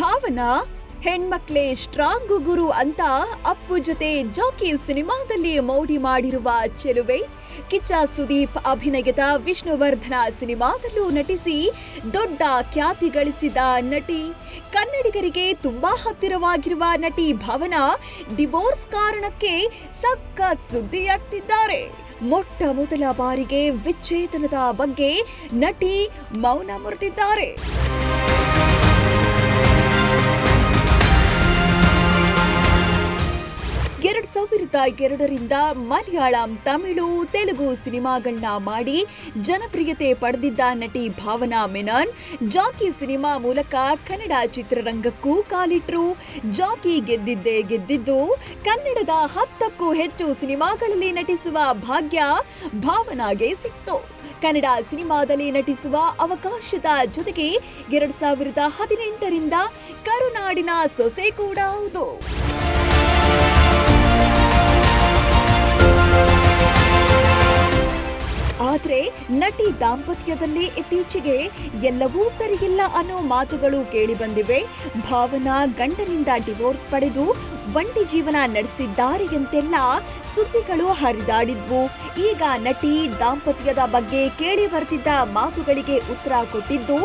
ಭಾವನಾ, ಹೆಣ್ಮಕ್ಳೇ ಸ್ಟ್ರಾಂಗ್ ಗುರು ಅಂತ ಅಪ್ಪು ಜೊತೆ ಜಾಕಿ ಸಿನಿಮಾದಲ್ಲಿ ಮೌಡಿ ಮಾಡಿರುವ ಚೆಲುವೆ, ಕಿಚ್ಚ ಸುದೀಪ್ ಅಭಿನಯದ ವಿಷ್ಣುವರ್ಧನ ಸಿನಿಮಾದಲ್ಲೂ ನಟಿಸಿ ದೊಡ್ಡ ಖ್ಯಾತಿ ಗಳಿಸಿದ ನಟಿ. ಕನ್ನಡಿಗರಿಗೆ ತುಂಬಾ ಹತ್ತಿರವಾಗಿರುವ ನಟಿ ಭಾವನಾ ಡಿವೋರ್ಸ್ ಕಾರಣಕ್ಕೆ ಸಖತ್ ಸುದ್ದಿಯಾಗ್ತಿದ್ದಾರೆ. ಮೊಟ್ಟ ಮೊದಲ ಬಾರಿಗೆ ವಿಚ್ಛೇದನದ ಬಗ್ಗೆ ನಟಿ ಮೌನ ಮುರಿದಿದ್ದಾರೆ. ಸಾವಿರದ ಎರಡರಿಂದ ಮಲಯಾಳಂ, ತಮಿಳು, ತೆಲುಗು ಸಿನಿಮಾಗಳನ್ನ ಮಾಡಿ ಜನಪ್ರಿಯತೆ ಪಡೆದಿದ್ದ ನಟಿ ಭಾವನಾ ಮೆನನ್. ಜಾಕಿ ಸಿನಿಮಾ ಮೂಲಕ ಕನ್ನಡ ಚಿತ್ರರಂಗಕ್ಕೂ ಕಾಲಿಟ್ರು. ಜಾಕಿ ಗೆದ್ದಿದ್ದೇ ಗೆದ್ದಿದ್ದು, ಕನ್ನಡದ ಹತ್ತಕ್ಕೂ ಹೆಚ್ಚು ಸಿನಿಮಾಗಳಲ್ಲಿ ನಟಿಸುವ ಭಾಗ್ಯ ಭಾವನಾಗೆ ಸಿಕ್ತು. ಕನ್ನಡ ಸಿನಿಮಾದಲ್ಲಿ ನಟಿಸುವ ಅವಕಾಶದ ಜೊತೆಗೆ ಎರಡು ಸಾವಿರದ ಹದಿನೆಂಟರಿಂದ ಕರುನಾಡಿನ ಸೊಸೆ ಕೂಡ ಹೌದು. ಆದ್ರೆ ನಟಿ ದಾಂಪತ್ಯದಲ್ಲಿ ಇತ್ತೀಚೆಗೆ ಎಲ್ಲವೂ ಸರಿಯಿಲ್ಲ ಅನ್ನೋ ಮಾತುಗಳು ಕೇಳಿಬಂದಿವೆ ಭಾವನಾ ಗಂಡನಿಂದ ಡಿವೋರ್ಸ್ ಪಡೆದು ಒಂಟಿ ಜೀವನ ನಡೆಸ್ತಿದ್ದಾರೆ ಅಂತೆಲ್ಲ ಸುದ್ದಿಗಳು ಹರಿದಾಡಿದ್ವು. ಈಗ ನಟಿ ದಾಂಪತ್ಯದ ಬಗ್ಗೆ ಕೇಳಿ ಬರ್ತಿದ್ದ ಮಾತುಗಳಿಗೆ ಉತ್ತರ ಕೊಟ್ಟಿದ್ದು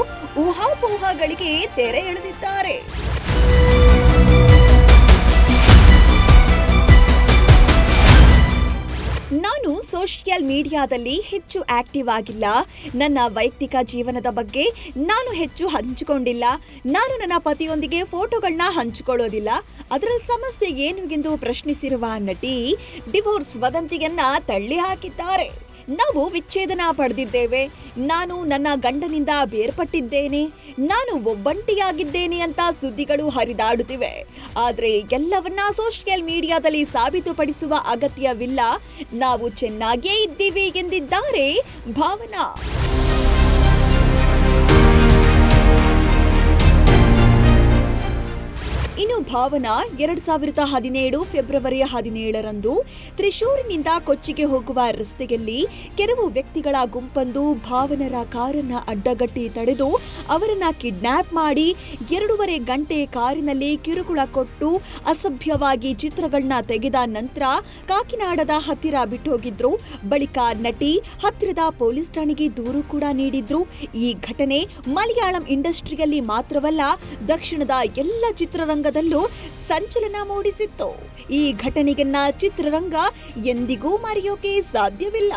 ಊಹಾಪೋಹಗಳಿಗೆ ತೆರೆ ಎಳೆದಿದ್ದಾರೆ. ಸೋಷಿಯಲ್ ಮೀಡಿಯಾದಲ್ಲಿ ಹೆಚ್ಚು ಆಕ್ಟಿವ್ ಆಗಿಲ್ಲ. ನನ್ನ ವೈಯಕ್ತಿಕ ಜೀವನದ ಬಗ್ಗೆ ನಾನು ಹೆಚ್ಚು ಹಂಚಿಕೊಂಡಿಲ್ಲ. ನಾನು ನನ್ನ ಪತಿಯೊಂದಿಗೆ ಫೋಟೋಗಳನ್ನ ಹಂಚಿಕೊಳ್ಳೋದಿಲ್ಲ. ಅದರಲ್ಲಿ ಸಮಸ್ಯೆ ಏನು ಎಂದು ಪ್ರಶ್ನಿಸಿರುವ ನಟಿ, ಡಿವೋರ್ಸ್ ವದಂತಿಯನ್ನ ತಳ್ಳಿ ಹಾಕಿದ್ದಾರೆ ನಾವು ವಿಚ್ಛೇದನ ಪಡೆದಿದ್ದೇವೆ. ನಾನು ನನ್ನ ಗಂಡನಿಂದ ಬೇರ್ಪಟ್ಟಿದ್ದೇನೆ. ನಾನು ಒಬ್ಬಂಟಿಯಾಗಿದ್ದೇನೆ ಅಂತ ಸುದ್ದಿಗಳು ಹರಿದಾಡುತ್ತಿವೆ. ಆದರೆ ಎಲ್ಲವನ್ನ ಸೋಷಿಯಲ್ ಮೀಡಿಯಾದಲ್ಲಿ ಸಾಬೀತುಪಡಿಸುವ ಅಗತ್ಯವಿಲ್ಲ. ನಾವು ಚೆನ್ನಾಗಿಯೇ ಇದ್ದೀವಿ ಎಂದಿದ್ದಾರೆ ಭಾವನಾ. ಭಾವನಾ ಎರಡು ಸಾವಿರದ ಹದಿನೇಳು ಫೆಬ್ರವರಿ ಹದಿನೇಳರಂದು ತ್ರಿಶೂರಿನಿಂದ ಕೊಚ್ಚಿಗೆ ಹೋಗುವ ರಸ್ತೆಯಲ್ಲಿ ಕೆಲವು ವ್ಯಕ್ತಿಗಳ ಗುಂಪೊಂದು ಭಾವನರ ಕಾರನ್ನ ಅಡ್ಡಗಟ್ಟಿ ತಡೆದು ಅವರನ್ನ ಕಿಡ್ನಾಪ್ ಮಾಡಿ ಎರಡೂವರೆ ಗಂಟೆ ಕಾರಿನಲ್ಲಿ ಕಿರುಕುಳ ಕೊಟ್ಟು ಅಸಭ್ಯವಾಗಿ ಚಿತ್ರಗಳನ್ನ ತೆಗೆದ ನಂತರ ಕಾಕಿನಾಡದ ಹತ್ತಿರ ಬಿಟ್ಟೋಗಿದ್ರು. ಬಳಿಕ ನಟಿ ಹತ್ತಿರದ ಪೊಲೀಸ್ ಠಾಣೆಗೆ ದೂರು ಕೂಡ ನೀಡಿದ್ರು. ಈ ಘಟನೆ ಮಲಯಾಳಂ ಇಂಡಸ್ಟ್ರಿಯಲ್ಲಿ ಮಾತ್ರವಲ್ಲ, ದಕ್ಷಿಣದ ಎಲ್ಲ ಚಿತ್ರರಂಗದಲ್ಲೂ ಸಂಚಲನ ಮೂಡಿಸಿತ್ತು. ಈ ಘಟನೆಯನ್ನ ಚಿತ್ರರಂಗ ಎಂದಿಗೂ ಮರೆಯೋಕೆ ಸಾಧ್ಯವಿಲ್ಲ.